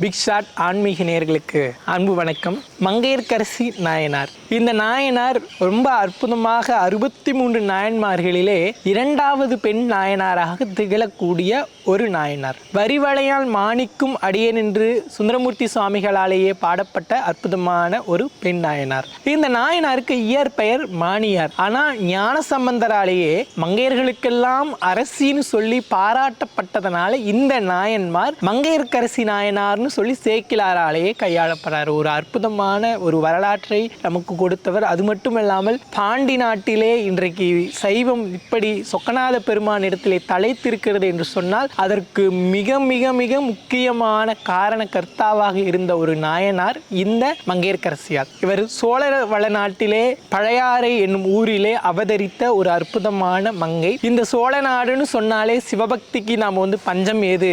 Big shot ஆன்மீக நேயர்களுக்கு அன்பு வணக்கம். மங்கையர்கரசி நாயனார். இந்த நாயனார் ரொம்ப அற்புதமாக அறுபத்தி மூன்று நாயன்மார்களிலே இரண்டாவது பெண் நாயனாராக திகழக்கூடிய ஒரு நாயனார். வரிவளையால் மாணிக்கும் அடியேன் என்று சுந்தரமூர்த்தி சுவாமிகளாலேயே பாடப்பட்ட அற்புதமான ஒரு பெண் நாயனார். இந்த நாயனாருக்கு இயற்பெயர் மாணியார். ஆனால் ஞான சம்பந்தராலேயே மங்கையர்களுக்கெல்லாம் அரசின்னு சொல்லி பாராட்டப்பட்டதனால இந்த நாயன்மார் மங்கையர்கரசி நாயனார் அப்படின்னு சொல்லி சேக்கிலாராலேயே கையாளப்படுறார். ஒரு அற்புதமான ஒரு வரலாற்றை நமக்கு கொடுத்தவர். அது மட்டும் இல்லாமல் பாண்டி நாட்டிலே இன்றைக்கு சைவம் இப்படி சொக்கநாத பெருமான் இடத்திலே தலைத்திருக்கிறது என்று சொன்னால் அதற்கு மிக மிக மிக முக்கியமான காரண கர்த்தாவாக இருந்த ஒரு நாயனார் இந்த மங்கையர்கரசியார் இவர் வள நாட்டிலே பழையாறை என்னும் ஊரிலே அவதரித்த ஒரு அற்புதமான மங்கை. இந்த சோழ நாடுன்னு சொன்னாலே சிவபக்திக்கு நாம் வந்து பஞ்சம் ஏது?